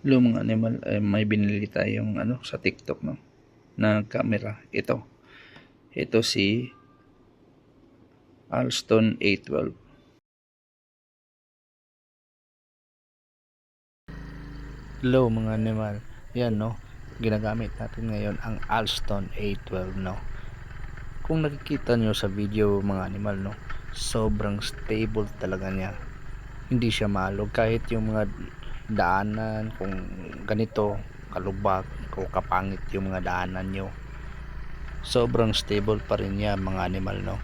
Hello mga animal, eh, may binili tayong ano sa TikTok no na camera. Ito. Ito si Alston A12. Hello mga animal. Yan no. Ginagamit natin ngayon ang Alston A12 no. Kung nakikita nyo sa video mga animal no, sobrang stable talaga niya. Hindi siya malog kahit yung mga daanan kung ganito kalubak o kapangit yung mga daanan nyo. Sobrang stable pa rin niya mga animal no?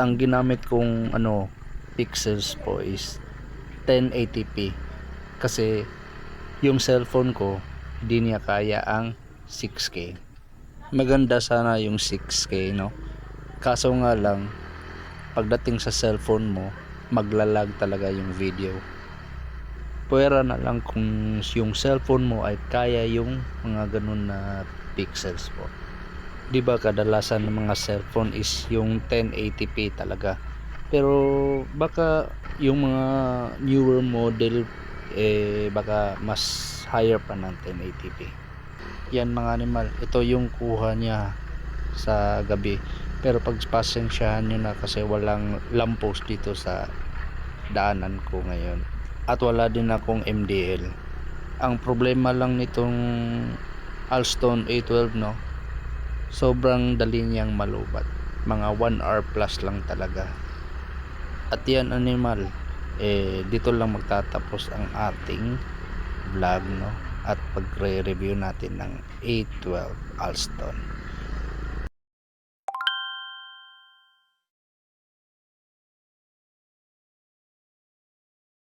Ang ginamit kong ano pixels po is 1080p kasi yung cellphone ko hindi niya kaya ang 6k maganda sana yung 6k no? Kaso nga lang pagdating sa cellphone mo maglalag talaga yung video pwera na lang kung yung cellphone mo ay kaya yung mga ganun na pixels po di ba kadalasan ng mga cellphone is yung 1080p talaga. Pero baka yung mga newer model eh baka mas higher pa ng 1080p yan mga animal ito yung kuha niya sa gabi. Pero pagpasensyahan nyo na kasi walang lamppost dito sa daanan ko ngayon at wala din akong MDL ang problema lang nitong Alston A12 no? Sobrang dali niyang malubat. Mga 1 hour plus lang talaga. At yan animal eh dito lang magtatapos ang ating vlog no? At pagre-review natin ng A12 Alston